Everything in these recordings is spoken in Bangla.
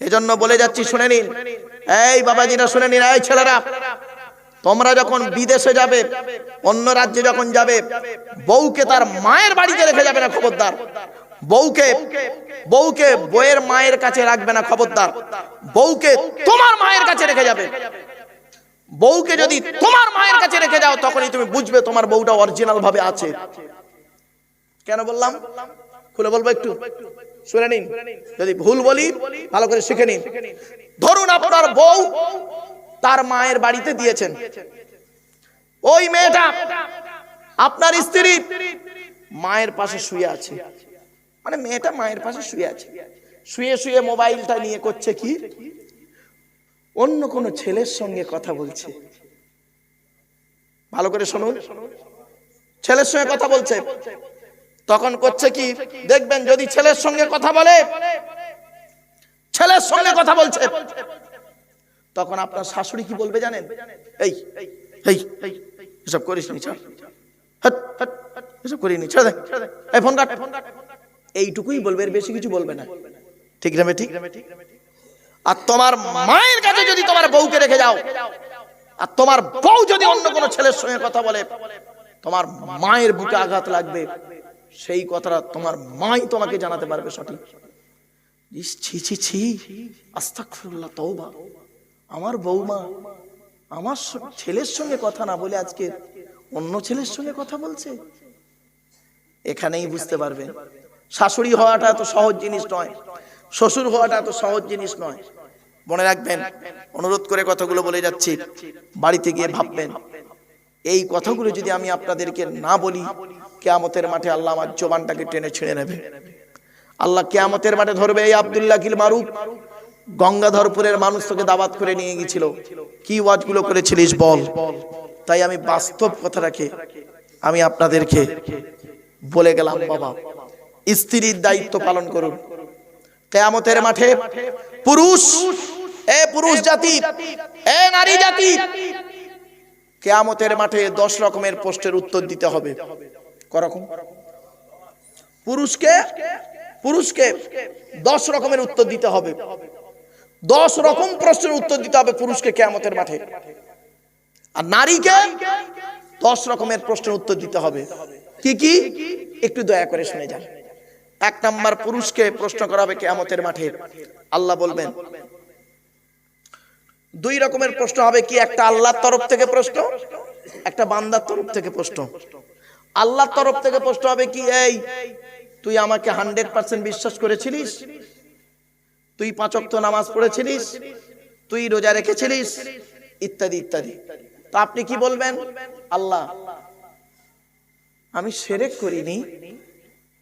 এজন্য বলে যাচ্ছি, শুনে নিন। এই বাবাজিরা, শুনে নিন, এই ছেলেরা। তোমরা যখন বিদেশে যাবে, অন্য রাজ্যে যখন যাবে, বউকে তার মায়ের বাড়িতে রেখে যাবে না, খবরদার। বউকে বউকে বইয়ের মায়ের কাছে রাখবে না, খবরদার। বউকে তোমার মায়ের কাছে রেখে যাবে। বউকে যদি তোমার মায়ের কাছে রেখে যাও, তখনই তুমি বুঝবে তোমার বউটা অরিজিনাল ভাবে আছে। কেন বললাম? খুলে বলব একটু? শুনে নিন। যদি ভুল বলি, ভালো করে শিখে নিন। ধরুন আপনার বউ তার মায়ের বাড়িতে দিয়েছেন। ওই মেয়েটা আপনার স্ত্রী মায়ের পাশে শুয়ে আছে। মানে মেয়েটা মায়ের পাশে শুয়ে আছে। শুয়ে শুয়ে মোবাইলটা নিয়ে করছে কি? অন্য কোন ছেলের সঙ্গে কথা বলছে। ভালো করে শুনুন। ছেলের সঙ্গে কথা বলছে। তখন করছে কি? দেখবেন যদি ছেলের সঙ্গে কথা বলে, ছেলের সঙ্গে কথা বলছে, তখন আপনার শাশুড়ি কি বলবে জানেন? এই এই, এসব করিস এসব করিনি ছেড়ে এই, ফোন কাট। এইটুকুই বলবে, এর বেশি কিছু বলবে না। ঠিক রে ঠিক আর তোমার মায়ের কাছে যদি তোমার বউকে রেখে যাও, আর তোমার বউ যদি অন্য কোনো ছেলের সঙ্গে কথা বলে, তোমার মায়ের বুকে আঘাত লাগবে। সেই কথাটা তোমার মাই তোমাকে জানাতে পারবে সঠিক। ছি ছি ছি। আস্তাগফিরুল্লাহ, তওবা। আমার বৌমা, আমার ছেলের সঙ্গে কথা না বলে আজকে অন্য ছেলের সঙ্গে কথা বলছে? এখানেই বুঝতে পারবেন শাশুড়ি হওয়াটা এত সহজ জিনিস নয়। শ্বশুর হওয়াটা এত সহজ জিনিস নয়। মনে রাখবেন, অনুরোধ করে কথাগুলো বলে যাচ্ছি। বাড়িতে গিয়ে ভাববেন এই কথাগুলো যদি আমি আপনাদেরকে না বলি, কেয়ামতের মাঠে আল্লাহ আমার জবানটাকে টেনে ছেড়ে নেবে। আল্লাহ কেয়ামতের মাঠে ধরবে এই আব্দুল্লাহ কিল মারুফ। গঙ্গাধরপুরের মানুষ তোকে দাবাত করে নিয়ে গেছিল কি ওয়াজগুলো করেছিলিস বল? তাই আমি বাস্তব কথা কথাটাকে আমি আপনাদেরকে বলে গেলাম, বাবা। স্ত্রীর দায়িত্ব পালন করুন। কেয়ামতের মাঠে পুরুষ, এ পুরুষ জাতি, এ নারী জাতি কেয়ামতের মাঠে দশ রকমের প্রশ্নের উত্তর দিতে হবে। করকম? পুরুষকে পুরুষকে দশ রকমের উত্তর দিতে হবে। দশ রকম প্রশ্নের উত্তর দিতে হবে পুরুষকে কেয়ামতের মাঠে। আর নারীকে দশ রকমের প্রশ্নের উত্তর দিতে হবে। কি কি? একটু দয়া করে শুনে যান। এক নাম্বার পুরুষকে প্রশ্ন করা হবে কেয়ামতের মাঠে। আল্লাহ বলবেন দুই রকমের প্রশ্ন হবে, কি একটা আল্লাহর তরফ থেকে প্রশ্ন, একটা বান্দার তরফ থেকে প্রশ্ন। আল্লাহর তরফ থেকে প্রশ্ন হবে কি, এই, তুই আমাকে হান্ড্রেড পার্সেন্ট বিশ্বাস করেছিলিস? তুই পাঁচক্ত নামাজ পড়েছিলিস? তুই রোজা রেখেছিলিস? ইত্যাদি ইত্যাদি। তো আপনি কি বলবেন? আল্লাহ, আমি সেরেক করিনি।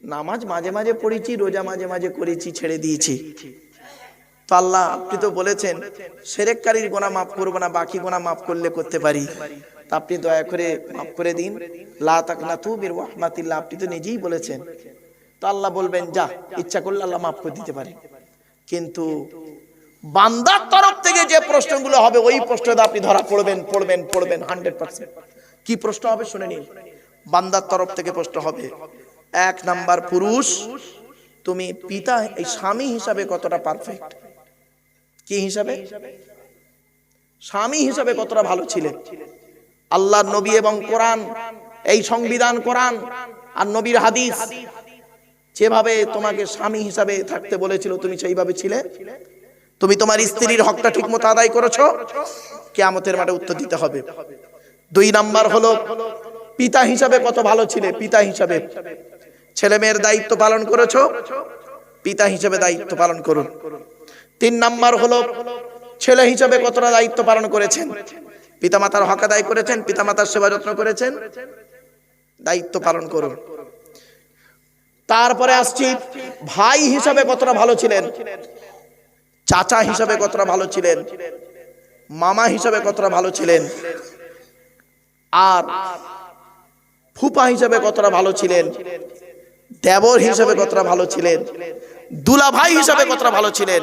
নামাজ মাঝে মাঝে পড়েছি, রোজা মাঝে মাঝে করেছি, ছেড়ে দিয়েছি। আল্লাহ আপনি তো বলেছেন, সেরেককারীর গোনা মাফ করব না, বাকি গোনা মাফ করলে করতে পারি। আপনি দয়া করে মাফ করে দিন। আপনি তো নিজেই বলেছেন। তো আল্লাহ বলবেন, যা, ইচ্ছা করলে আল্লাহ মাফ করে দিতে পারে। কিন্তু বান্দার তরফ থেকে যে প্রশ্নগুলো হবে, ওই প্রশ্নটা আপনি ধরা পড়বেন পড়বেন পড়বেন, হান্ড্রেড পার্সেন্ট। কি প্রশ্ন হবে শুনে নিন। বান্দার তরফ থেকে প্রশ্ন হবে, এক নাম্বার পুরুষ, তুমি পিতা, এই স্বামী হিসাবে কতটা পারফেক্ট কি হিসাবে? স্বামী হিসাবে কতটা ভালো ছিলেন? আল্লাহ নবী এবং কোরআন এই সংবিধান কোরআন আর নবীর হাদিস যেভাবে তোমাকে স্বামী হিসাবে থাকতে বলেছিল তুমি সেইভাবে ছিলে? তুমি তোমার স্ত্রীর হকটা ঠিক মতো আদায় করেছ? কেয়ামতের মাঠে উত্তর দিতে হবে। দুই নাম্বার হলো পিতা হিসাবে কত ভালো ছিলে? পিতা হিসাবে। ছেলে মেয়ের দায়িত্ব পালন করেছ? পিতা হিসাবে দায়িত্ব পালন করুন। তিন নাম্বার হলো, ছেলে হিসাবে কতটা দায়িত্ব পালন করেছেন? পিতামাতার হক আদায় করেছেন, পিতামাতার সেবা যত্ন করেছেন? দায়িত্ব পালন করুন। তারপরে আসছি, ভাই হিসাবে কতটা ভালো ছিলেন? চাচা হিসাবে কতটা ভালো ছিলেন? মামা হিসাবে কতটা ভালো ছিলেন? আর ফুপা হিসাবে কতটা ভালো ছিলেন? দেবর হিসাবে কতটা ভালো ছিলেন? দুলা ভাই হিসাবে কতটা ভালো ছিলেন?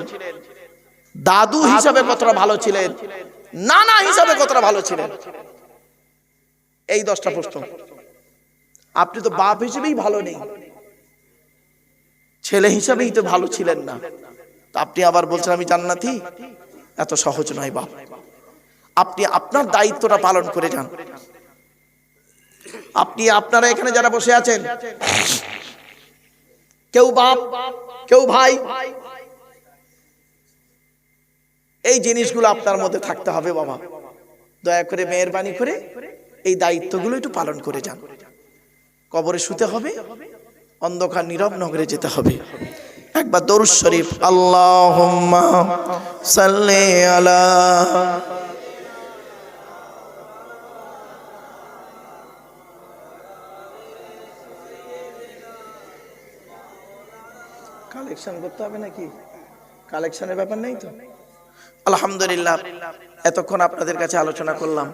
দাদু হিসাবে কতটা ভালো ছিলেন? নানা হিসাবে কতটা ভালো ছিলেন? এই দশটা প্রশ্ন। আপনি তো বাপ হিসেবেই ভালো নেই। ছেলে হিসাবেই তো ভালো ছিলেন না। আপনি আবার বলছেন আমি জান্নাতি? এত সহজ নয় বাপ। আপনি আপনার দায়িত্বটা পালন করে যান। আপনি আপনারা এখানে যারা বসে আছেন কেউ বাপ কেউ ভাই। এই জিনিসগুলো আপনার মধ্যে থাকতে হবে বাবা। দয়া করে মেহরবানি করে এই দায়িত্বগুলো একটু পালন করে যান। কবরে শুতে হবে, অন্ধকার নীরব নগরে যেতে হবে। একবার দরুদ শরীফ আল্লাহ সাল্লে আলা কালেকশন করতে হবে নাকি? কালেকশনের ব্যাপার নেই তো? আলহামদুলিল্লাহ এতক্ষণ আপনাদের কাছে আলোচনা করলাম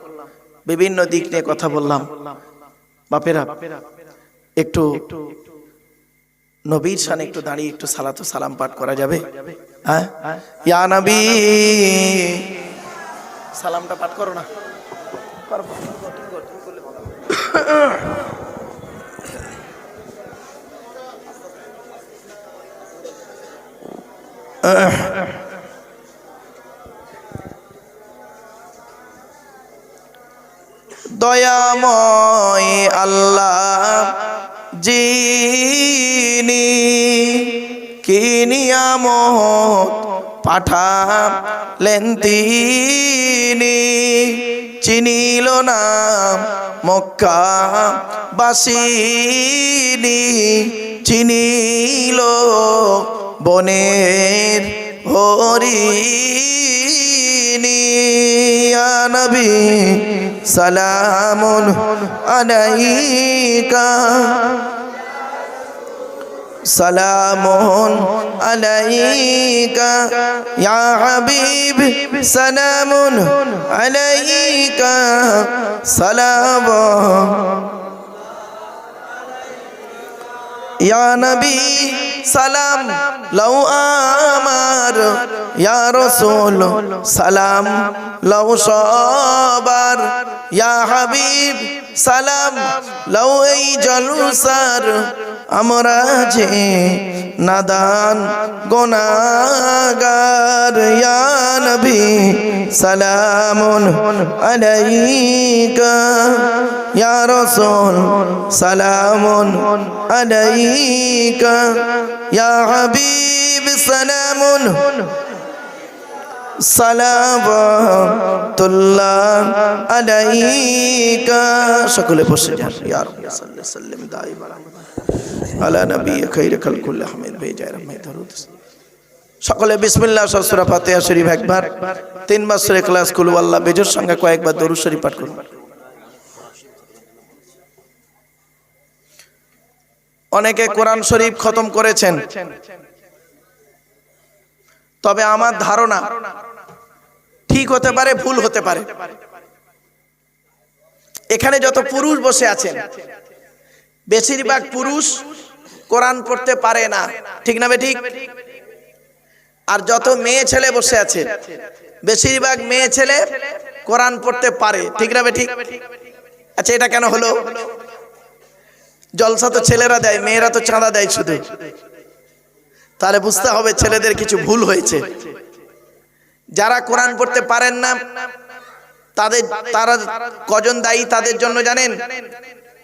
বিভিন্ন দিক নিয়ে কথা বললাম। বাপেরা একটু নবীর সানে একটু দাঁড়িয়ে একটু সালাতু সালাম পাঠ করা যাবে? হ্যাঁ? সালামটা পাঠ করো না। করো, দয়াময় আল্লাহ যিনি কি নিয়ামত পাঠালেন তিনি। চিনিল না মক্কা বাসিনি চিনিল বনের হরিণী নবী সালামুন আলাইকা। সালামুন আলাইকা ইয়া হাবিব সালামুন আলাইকা। সালাম ইয়া নবী, সালাম লও আমার। ইয়া রসুল, সালাম লও সবার। ইয়া হাবিব, সালাম লও এই জলসার। আমরা যে নাদান গোনাগার, ইয়া নবী, সালামুন আলাইকা। ইয়া রাসূল, সালামুন আলাইকা। ইয়া হাবিব, সালামুন সালামাতুল্লাহ আলাইকা। সকলে বসে যান। ইয়া রাব্বি সাল্লি সাল্লিম দাইমান আলা নবী খাইর খালকুল আহমেদ বেজায় রহমত দরুদ। সকলে বিসমিল্লাহ সূরা ফাতিহা শরীফ একবার। তিনবার সূরা ইখলাস কুল আল্লাহ, বেজোর সঙ্গে কয়েকবার দরুদ শরীফ পাঠ করুন। অনেকে কোরআন শরীফ খতম করেছেন। তবে আমার ধারণা ঠিক হতে পারে, ভুল হতে পারে। এখানে যত পুরুষ বসে আছেন, বেশিরভাগ পুরুষ কোরআন পড়তে পারে না। ঠিক না ঠিক? আর যত মেয়ে ছেলে বসে আছে, বেশিরভাগ মেয়ে ছেলে কোরআন পড়তে পারে। ঠিক না ঠিক? আচ্ছা এটা কেন হলো? জলসা তো ছেলেরা দেয়, মেয়েরা তো চাঁদা দেয় শুধু। তাহলে বুঝতে হবে ছেলেদের কিছু ভুল হয়েছে। যারা কোরআন পড়তে পারেন না, তাদের, তারা কজন দায়ী তাদের জন্য জানেন?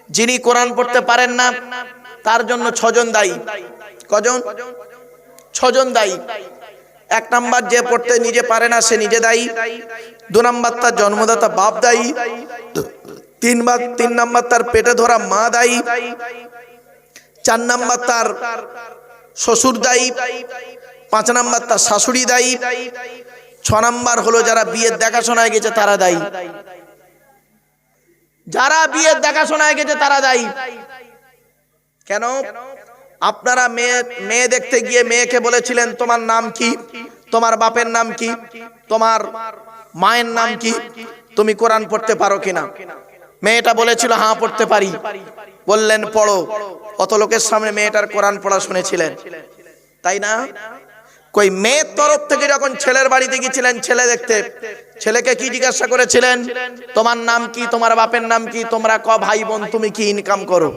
যিনি কোরআন পড়তে পারেন না তার জন্য ছজন দায়ী। কজন? ছজন দায়ী। এক নাম্বার যে পড়তে নিজে পারে না, সে নিজে দায়ী। দু নাম্বার তার জন্মদাতা বাপ দায়ী। তিনবার, তিন নাম্বার তার পেটে ধরা মা দায়ী। চার নাম্বার তার শ্বশুর দায়ী। পাঁচ নাম্বার তার শাশুড়ি দায়ী। ছ নাম্বার হলো যারা বিয়ের দেখাশোনায় গেছে, তারা দায়ী। যারা বিয়ের দেখাশোনায় গেছে, তারা দায়ী। কেন? আপনারা মেয়ে মেয়ে দেখতে গিয়ে মেয়েকে বলেছিলেন, তোমার নাম কি? তোমার বাপের নাম কি? তোমার মায়ের নাম কি? তুমি কোরআন পড়তে পারো কিনা? মেয়েটা বলেছিল হ্যাঁ পড়তে পারি। বললেন, পড়ো। কত লোকের সামনে মেয়েটার কোরআন পড়া শুনেছিলেন। তাই না? কই, মেয়ের তরফ থেকে যখন ছেলের বাড়িতে গিয়েছিলেন ছেলে দেখতে, ছেলেকে কি জিজ্ঞাসা করেছিলেন? তোমার নাম কি? তোমার বাপের নাম কি? তোমরা ক ভাই বোন, তুমি কি ইনকাম করো?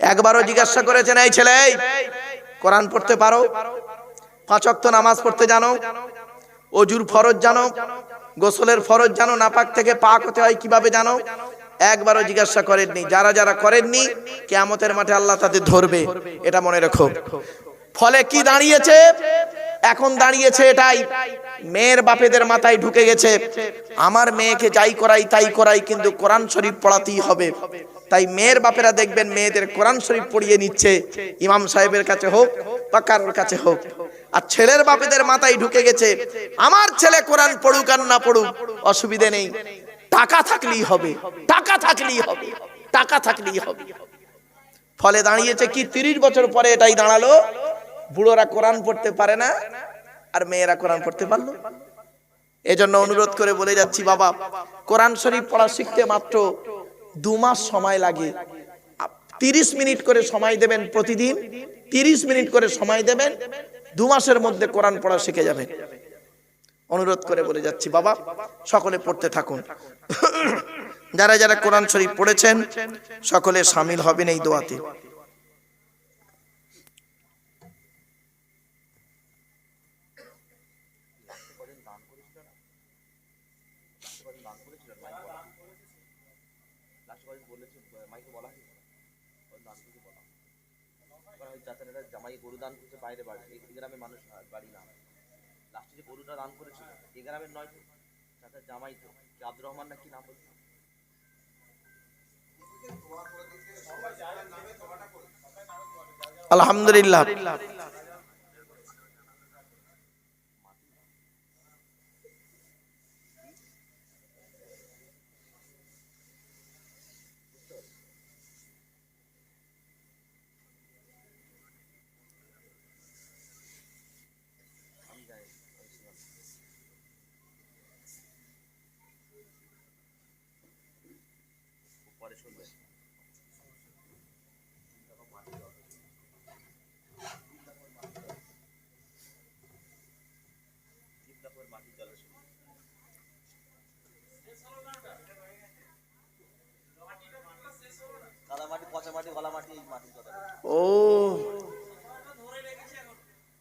একবারও জিজ্ঞাসা করেছেন, এই ছেলে কোরআন পড়তে পারো? পাঁচ ওয়াক্ত নামাজ পড়তে জানো? অজুর ফরজ জানো? গোসলের ফরজ জানো? নাপাক থেকে পাক হতে হয় কীভাবে জানো? একবারও জিজ্ঞাসা করেননি। যারা যারা করেননি, কেয়ামতের মাঠে আল্লাহ তাদের ধরবে। এটা মনে রেখো। ফলে কি দাঁড়িয়েছে? এখন দাঁড়িয়েছে এটাই। মেয়ের বাপেদের মাথায় ঢুকে গেছে। আমার মেয়েকে যাই করাই, তাই করাই কিন্তু কোরআন শরীফ পড়াতেই হবে। তাই মেয়ের বাপেরা দেখবেন মেয়েদের কোরআন শরীফ পড়িয়ে নিচ্ছে। ইমাম সাহেবের কাছে হোক বা কারোর কাছে হোক। আর ছেলের বাপেদের মাথায় ঢুকে গেছে। আমার ছেলে কোরআন পড়ুক আর না পড়ুক, অসুবিধে নেই। টাকা থাকলেই হবে। টাকা থাকলেই হবে। টাকা থাকলেই হবে। ফলে দাঁড়িয়েছে কি? তিরিশ বছর পরে এটাই দাঁড়াল। বুড়োরা কোরআন পড়তে পারে না। আর মেয়েরা কোরআন পড়তে পারল? এজন্য অনুরোধ করে বলে যাচ্ছি, বাবা, কোরআন শরীফ পড়া শিখতে মাত্র দু মাস সময় লাগে। তিরিশ মিনিট করে সময় দেবেন প্রতিদিন, তিরিশ মিনিট করে সময় দেবেন, দু মাসের মধ্যে কোরআন পড়া শিখে যাবেন অনুরোধ করে বলে যাচ্ছি, বাবা, সকলে পড়তে থাকুন। যারা যারা কোরআন শরীফ পড়েছেন, সকলে সামিল হবেন এই দোয়াতে। যাতে জামাই গরু দান করছে বাইরে বাড়ি। এই গ্রামে মানুষ না, বাড়ি না। লাস্টে যে গরুটা দান করেছিল এই গ্রামের নয় তো যাতে জামাই তো। কি আব্দুর রহমান না কি নাম বলছে? আলহামদুলিল্লাহ আমি জানি আমি ছিলাম। ও পরে শুনবে মাটি জলে শুনবে কাদা মাটি পচা মাটি গলা মাটি এই মাটির কথা ও।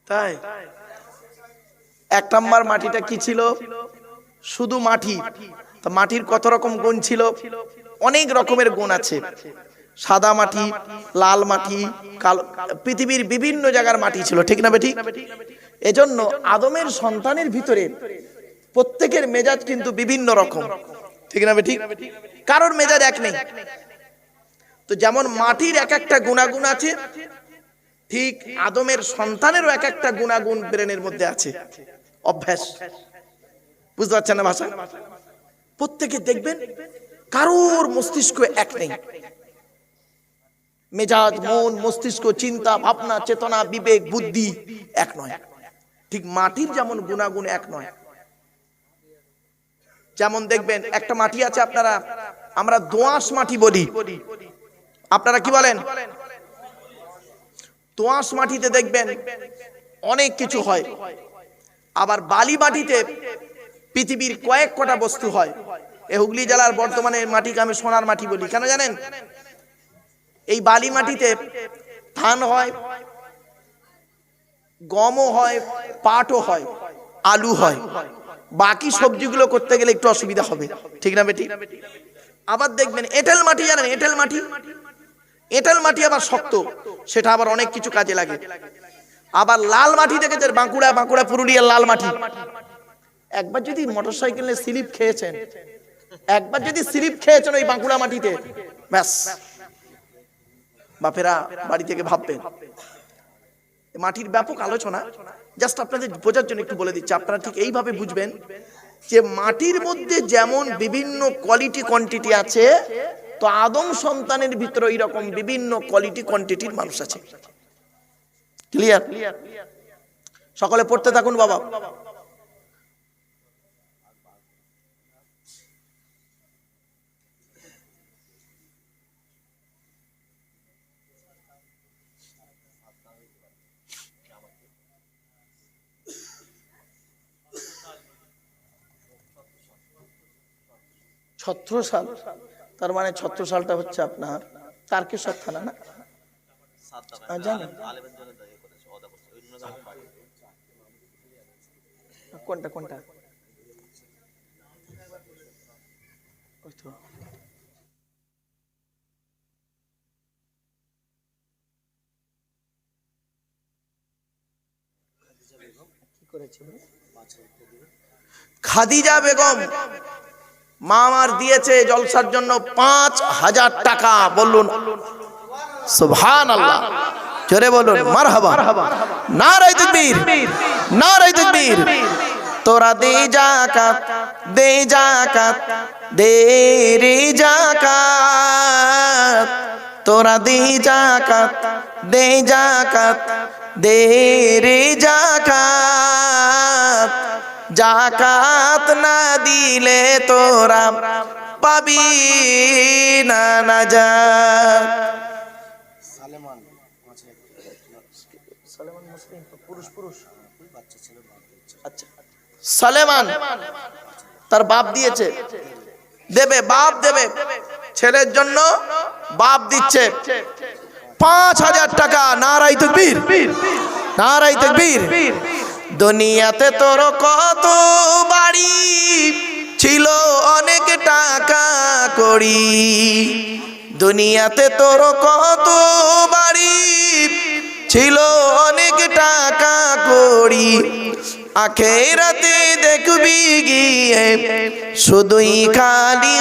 তাই? এক নাম্বার মাটিটা কি ছিল? শুধু মাটি। তা মাটির কত রকম গুণ ছিল? অনেক রকমের গুণ আছে। সাদা মাটি, লাল মাটি, কালো, পৃথিবীর বিভিন্ন জায়গার মাটি ছিল, ঠিক না বেটি এজন্য আদমের সন্তানের ভিতরে প্রত্যেকের মেজাজ কিন্তু বিভিন্ন রকম, ঠিক না বেটি কারোর মেজাজ এক নেই। তো যেমন মাটির এক একটা গুণাগুণ আছে, ঠিক আদমের সন্তানেরও এক একটা গুণাগুণ ব্রেনের মধ্যে আছে। অভ্যাস। বুঝতে পারছেন না ভাষা? প্রত্যেকে দেখবেন কারোর মস্তিষ্ক এক নেই। মেজাজ, মন, মস্তিষ্ক, চিন্তা, ভাবনা, চেতনা, বিবেক, বুদ্ধি এক নয়। ঠিক মাটির যেমন গুণাগুণ এক নয়। যেমন দেখবেন একটা মাটি আছে আপনারা, আমরা দোআঁশ মাটি বলি। আপনারা কি বলেন? দোআঁশ মাটিতে দেখবেন অনেক কিছু হয়। আবার বালি মাটিতে পৃথিবীর কয়েক কটা বস্তু হয়। এই হুগলি জেলার বর্তমানে মাটিকে আমি সোনার মাটি বলি। কেন জানেন? এই বালি মাটিতে ধান হয়, গমও হয়, পাটও হয়, আলু হয়। বাকি সবজিগুলো করতে গেলে একটু অসুবিধা হবে। ঠিক না বেটি? আবার দেখবেন এঁটেল মাটি, জানেন এঁটেল মাটি? এঁটেল মাটি আবার শক্ত, সেটা আবার অনেক কিছু কাজে লাগে। আবার লাল মাটি দেখেছেন? বাঁকুড়া বাঁকুড়া, পুরুলিয়ার লাল মাটি। একবার যদি মোটর সাইকেলে স্লিপ খেয়েছেন, একবার যদি স্লিপ খেয়েছেন ওই বাঁকুড়া মাটিতে, ব্যাস। বাপেরা বাড়ি থেকে ভাববেন মাটির ব্যাপক আলোচনা, জাস্ট আপনাদের বোঝার জন্য একটু বলে দিচ্ছি, আপনারা ঠিক এইভাবে বুঝবেন যে মাটির মধ্যে যেমন বিভিন্ন কোয়ালিটি কোয়ান্টিটি আছে তো আদম সন্তানের ভিতরে এইরকম বিভিন্ন কোয়ালিটি কোয়ান্টিটির মানুষ আছে। ক্লিয়ার সকলে পড়তে থাকুন বাবা। ছত্রসাল। তার মানে ছত্রসালটা হচ্ছে আপনার তারকেশ্বর থানা না? বাড়ি কোনটা কোনটা? খাদিজা বেগম। মা আমার দিয়েছে জলসার জন্য পাঁচ হাজার টাকা, বলুন। সুবহান আল্লাহ জোরে বলুন, মারহাবা। নারাই তকবীর নারাই তকবীর। তোরা দে জাকাত দে জাকাত, দে রে জাকাত। তোরা দে জাকাত দে জাকাত, দে রে জাকাত। জাকাত না দিলে তোরা পাবি না নাজাত। সালেমান সালেমান মুসলিম পুরুষ পুরুষ। বাচ্চা ছেলে আচ্ছা। সালেমান তার বাপ দিয়েছে। দেবে বাপ দেবে। ছেলের জন্য বাপ দিচ্ছে। পাঁচ হাজার টাকা নারাই তকবীর। নারাই তকবীর। দুনিয়াতে তোর কত বাড়ি? ছিল অনেক টাকা করি দুনিয়াতে তোর কত বাড়ি? ছিল অনেক টাকা করি আখেরাতে দেখবি গিয়ে শুধুই খালি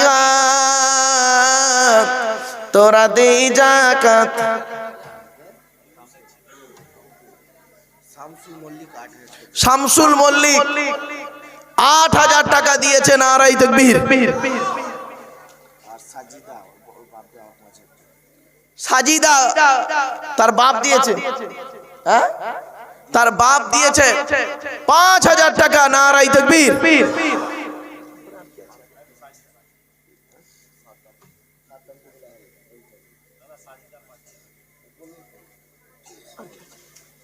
তোরা দে জাকাত শামসুল মল্লিক আট হাজার শামসুল মল্লিক আট হাজার টাকা দিয়েছে নারাই তকবীর। সাজিদা তার বাপ দিয়েছে। হ্যাঁ? তার বাপ দিয়েছে। পাঁচ হাজার টাকা নারাই তকবীর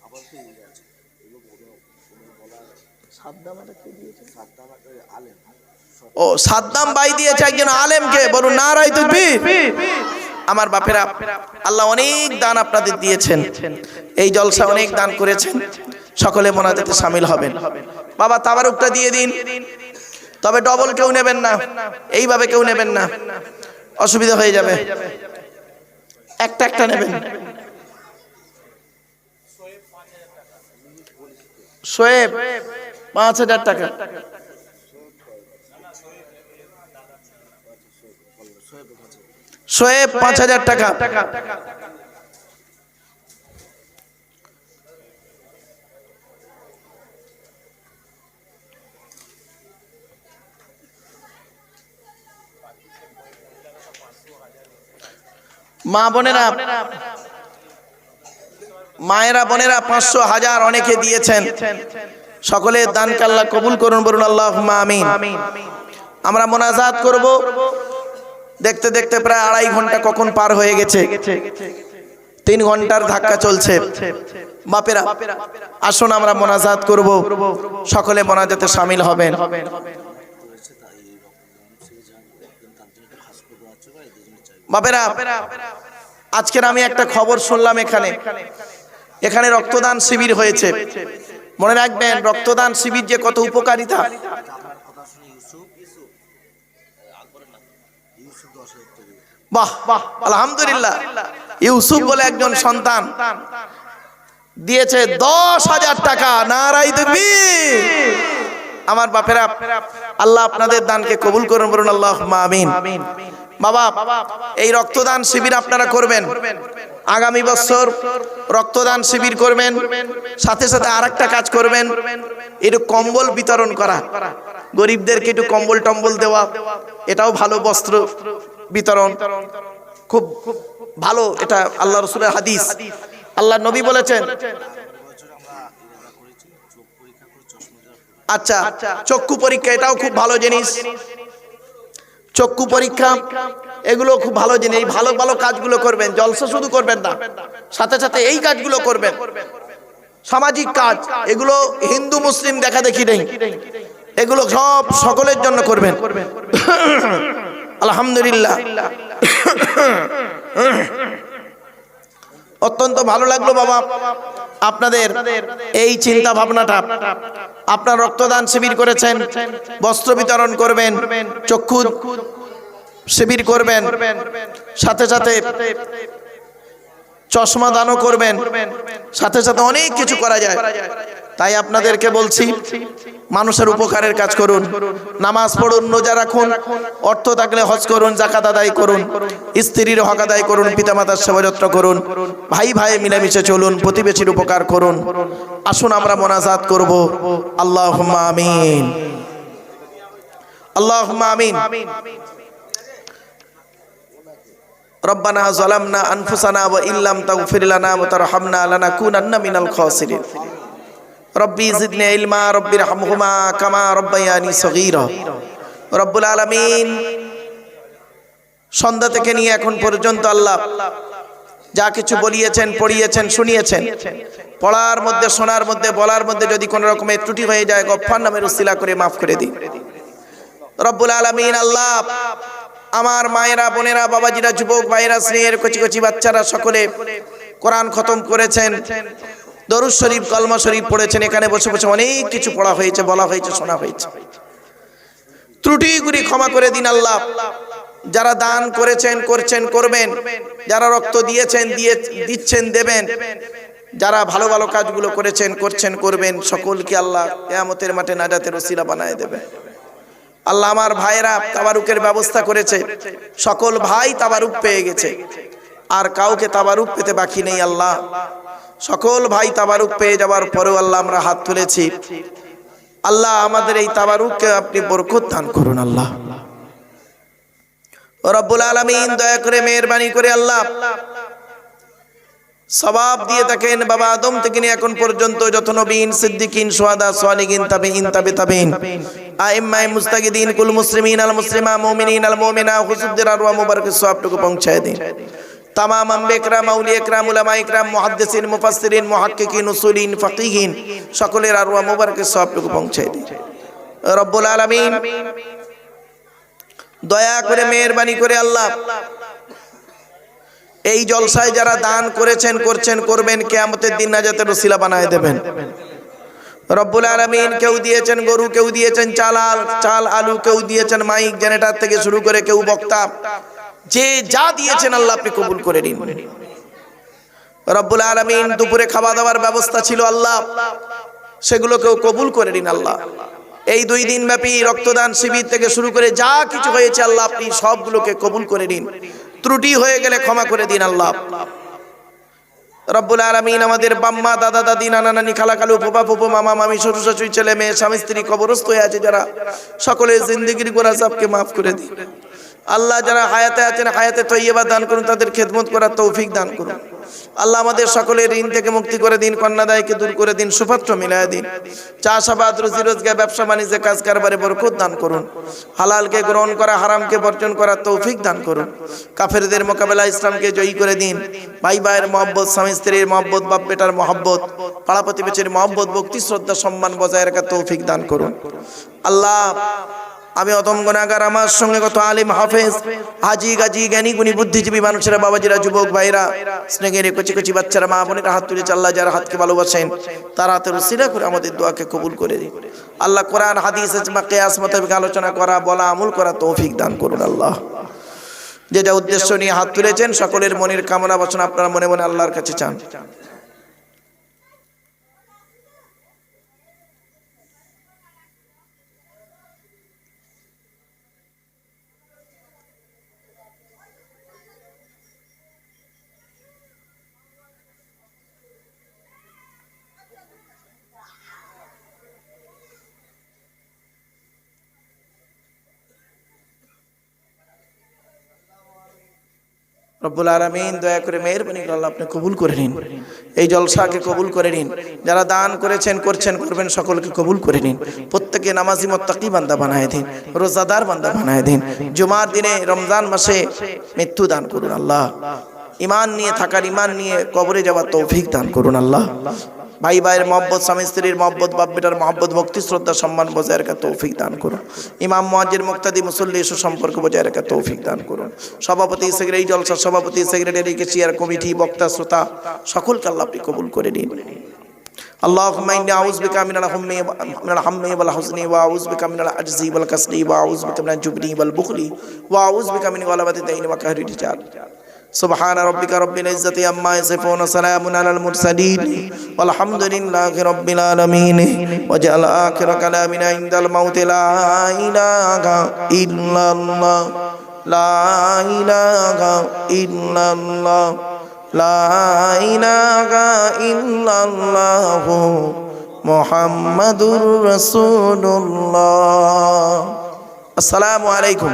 আবার তো ইয়ে আছে এগুলো বড় কোনো বলা ও সাদ্দাম বাই দিয়েছে একজন আলেমকে, বলুন নারাই তকবীর আমার বাপেরা, আল্লাহ অনেক দান আপনাদের দিয়েছেন। এই জলসা অনেক দান করেছেন। সকলে মোনাজাতে সামিল হবেন। বাবা, তাবারুকটা দিয়ে দিন। তবে ডবল কেউ নেবেন না। এইভাবে কেউ নেবেন না। অসুবিধা হয়ে যাবে। একটা একটা নেবেন। শোয়েব পাঁচ হাজার টাকা। শোয়েব পাঁচ হাজার টাকা। মা বোনেরা, মায়েরা বোনেরা পাঁচশো হাজার অনেকে দিয়েছেন। সকলে দান কাল্লা কবুল করুন বলুন আল্লাহ আমিন। আমরা মোনাজাত করব। দেখতে দেখতে প্রায় আড়াই ঘণ্টা কখন পার হয়ে গেছে। তিন ঘণ্টার ধাক্কা চলছে। বাপেরা। আসুন আমরা মোনাজাত করব। সকলে মোনাজাতে সামিল হবেন। বাপেরা আজকের আমি একটা খবর শুনলাম এখানে। এখানে রক্তদান শিবির হয়েছে। মনে রাখবেন, রক্তদান শিবির যে কত উপকারিতা। বাহ বাহ, আলহামদুলিল্লাহ। ইউসুফ বলে একজন সন্তান। দিয়েছে দশ হাজার টাকা নারাই দেখবি আমার বাপেরা, আল্লাহ আপনাদের দানকে কবুল করুন, বলুন আল্লাহ আমিন। বাবা, এই রক্তদান শিবির আপনারা করবেন। আগামী বছর রক্তদান শিবির করবেন, সাথে সাথে আর কাজ করবেন, একটু কম্বল বিতরণ করা। গরিবদেরকে একটু কম্বল টম্বল দেওয়া, এটাও ভালো বস্ত্র বিতরণ। খুব ভালো এটা আল্লাহ রসুলের হাদিস। আল্লাহ নবী বলেছেন আচ্ছা চক্ষু পরীক্ষা এটাও খুব ভালো জিনিস। চক্ষু পরীক্ষা, এগুলো খুব ভালো জিনিস। এই ভালো ভালো কাজগুলো করবেন, জলসা শুধু করবেন না, সাথে সাথে এই কাজগুলো করবেন। সামাজিক কাজ, এগুলো হিন্দু, মুসলিম দেখা দেখি নেই। এগুলো সব সকলের জন্য করবেন। আলহামদুলিল্লাহ। অত্যন্ত ভালো লাগল বাবা। আপনাদের এই চিন্তা ভাবনাটা। আপনার রক্তদান শিবির করেছেন, বস্ত্র বিতরণ করবেন, চক্ষু শিবির করবেন, সাথে সাথে চশমা দানও করবেন, সাথে সাথে অনেক কিছু করা যায়। তাই আপনাদেরকে বলছি, মানুষের উপকারের কাজ করুন, নামাজ পড়ুন, রোজা রাখুন, অর্থ থাকলে হজ করুন জাকাত আদায় করুন, স্ত্রীর হক আদায় করুন, পিতামাতার সেবাযত্ন করুন, ভাই ভাই মিলেমিশে চলুন, প্রতিবেশীর উপকার করুন। আসুন আমরা মোনাজাত করব। আল্লাহ আমিন। আল্লাহ আমিন। রব্বানা জলামনা আনফুসানা ওয়া ইল্লাম তাগফির লানা ওয়া কুন লানাকুনান্না মিনাল খাসিরিন। রব্বি জিদনে ইলমা, রব্বি হামহুমা কামা রব্বায়ানি সগীরা। রব্বুল আলামিন সন্ধ্যা থেকে নিয়ে এখন পর্যন্ত আল্লাহ যা কিছু বলিয়েছেন, পড়িয়েছেন, শুনিয়েছেন, পড়ার মধ্যে, শোনার মধ্যে, বলার মধ্যে যদি কোন রকমের ত্রুটি হয়ে যায়, গফফার নামের উসিলা করে মাফ করে দিই রব্বুল আলমিন আল্লাহ আমার মায়েরা, বোনেরা, বাবাজিরা, যুবক ভাইরা স্নেহের কচি কচি বাচ্চারা সকলে কোরআন খতম করেছেন। দরুদ শরীফ, কলমা শরীফ পড়েছেন, এখানে বসে বসে অনেক কিছু পড়া হয়েছে, বলা হয়েছে, শোনা হয়েছে। ত্রুটিগুলি ক্ষমা করে দিন আল্লাহ। যারা দান করেছেন, করছেন, করবেন। যারা রক্ত দিয়েছেন, দিয়ে, দিচ্ছেন, দেবেন। যারা ভালো ভালো কাজগুলো করেছেন, করছেন, করবেন, সকলকে আল্লাহ কেয়ামতের মাঠে নাজাতের ওসিলা বানায় দেবে আল্লাহ আমার ভাইরা তাবারুকের ব্যবস্থা করেছে। সকল ভাই তাবারুক পেয়ে গেছে। আর কাউকে তাবারুক পেতে বাকি নেই আল্লাহ। সকল ভাই তাবারুক পেয়ে যাওয়ার পরেও আল্লাহ আমরা হাত তুলেছি। আল্লাহ আমাদের এই তাবারুককে আপনি বরকত দান করুন আল্লাহ। রব্বুল আলামিন দয়া করে মেহেরবানি করে আল্লাহ। সবাব দিয়ে থাকেন বাবা আদম থেকে নিয়ে এখন পর্যন্ত যত নবীন, সিদ্দিকিন সোয়াদা সোয়ালিগিন তাবিন তাবে তাবিন আইম্মাই মুস্তাকিদিন কুল মুসলিমিন, আল মুসলিমা মুমিনিন, আল মুমিনা হুজুরদের আরওয়া মুবারক সবটুকু পৌঁছায় দিন। তামাম আম্বেকরাম আউলি একরাম উলামা একরাম মুহাদ্দিসিন, মুফাসসিরিন, মুহাক্কিকিন, উসুলিন, ফাকিহিন, সকলের আরওয়া মুবারক সবটুকু পৌঁছায় দিন। রব্বুল আলামিন, দয়া করে, মেহেরবানি করে আল্লাহ, এই জলসায় যারা দান করেছেন, করছেন, করবেন, কেয়ামতের দিন নাজাতের রসিলা বানায় দেবেন। রব্বুল আলমিন কেউ দিয়েছেন গরু, কেউ দিয়েছেন চাল চাল, আলু, কেউ দিয়েছেন মাইক জেনারেটার থেকে শুরু করে কেউ বক্তা। যে যা দিয়েছেন আল্লাহ আপনি কবুল করে নিন। রব্বুল আলমিন দুপুরে খাওয়া দাওয়ার ব্যবস্থা ছিল আল্লাহ। সেগুলোকেও কবুল করে নিন আল্লাহ। এই দুই দিন ব্যাপী রক্তদান শিবির থেকে শুরু করে যা কিছু হয়েছে আল্লাহ আপনি সবগুলোকে কবুল করে নিন। ত্রুটি হয়ে গেলে ক্ষমা করে দিন আল্লাহ। রব্বুল আলমিন আমাদের বাম্মা, দাদা, দাদি, নানা, নানি খালা কালু ফুপা ফুপু মামা, মামি, শ্বশুর, শাশুড়ি, ছেলে, মেয়ে, স্বামী, স্ত্রী, কবরস্থ হয়ে আছে যারা। সকলের জিন্দগির গোড়া সবকে মাফ করে দিন। আল্লাহ যারা হায়াতে আছেন, হায়াতে তৈবা দান করুন, তাদের খেদমত করার তৌফিক দান করুন। আল্লাহ আমাদের সকলের ঋণ থেকে মুক্তি করে দিন, কন্যাদায়কে দূর করে দিন, সুপাত্র মিলায় দিন। চাষাবাদ, রুজি রোজগার, ব্যবসা বাণিজ্যে কাজ কারবারে বরকত দান করুন। হালালকে গ্রহণ করা, হারামকে বর্জন করার তৌফিক দান করুন। কাফেরদের মোকাবেলা ইসলামকে জয়ী করে দিন। ভাই ভাইয়ের মহব্বত, স্বামী স্ত্রীর মহব্বত, বাপ বেটার মহব্বত, পাড়া প্রতিবেশীর মহব্বত, ভক্তি, শ্রদ্ধা, সম্মান বজায় রাখার তৌফিক দান করুন। আল্লাহ আমি অতম গুণাগার, আমার সঙ্গে কত আলিম, হাফেজ, হাজি, গাজি, জ্ঞানী, গুণী, বুদ্ধিজীবী মানুষেরা, বাবাজিরা, যুবক ভাইরা, স্নেহের কচি কচি বাচ্চারা, মা বোনেরা হাত তুলে আল্লাহ যারা হাতকে ভালোবাসেন, তার হাতের উসিলা করে আমাদের দোয়াকে কবুল করে দিন আল্লাহ কোরআন, হাদিস কেয়াস মোতাবেক আলোচনা করা, বলা, আমল করা তৌফিক দান করুন আল্লাহ। যেটা উদ্দেশ্য নিয়ে হাত তুলেছেন, সকলের মনের কামনা বাসনা আপনারা মনে মনে আল্লাহর কাছে চান। রব্বুল আলমিন, দয়া করে মেয়ের করে আল্লাহ আপনি কবুল করে নিন। এই জলসাকে কবুল করে নিন। যারা দান করেছেন, করছেন, করবেন, সকলকে কবুল করে নিন। প্রত্যেকে নামাজি মোত্তাকি বান্দা বানায় দিন, রোজাদার বান্দা বানায় দিন। জুমার দিনে, রমজান মাসে মৃত্যু দান করুন আল্লাহ। ইমান নিয়ে, থাকার ইমান নিয়ে, কবরে যাওয়ার তৌফিক দান করুন আল্লাহ। ভাই ভাইয়ের মহব্বত স্বামী স্ত্রীর মহব্বত বাপ বেটার মহব্বত ভক্তি শ্রদ্ধা সম্মান বজায় রাখার তৌফিক দান করুন ইমাম মুয়াজ্জির মুক্তাদি মুসল্লি সুসম্পর্ক বজায় রাখার তৌফিক দান করুন সভাপতি সেক্রেটারি জলসার সভাপতি সেক্রেটারি কেশিয়ার কমিটি বক্তা শ্রোতা সকলকে আল্লাহ আপনি কবুল করে নিন اللهم إني أعوذ بك من الهم من الهم والحزن وأعوذ بك من العجز والكسل وأعوذ بك من الجبن والبخل وأعوذ بك من غلبة الدين وقهر الرجال سبحان ربك رب العزة عما يصفون وسلام على المرسلين والحمد لله رب العالمين وجعل آخر كلامنا عند الموت لا إله إلا الله لا إله إلا الله لا إله إلا الله محمد رسول الله السلام عليكم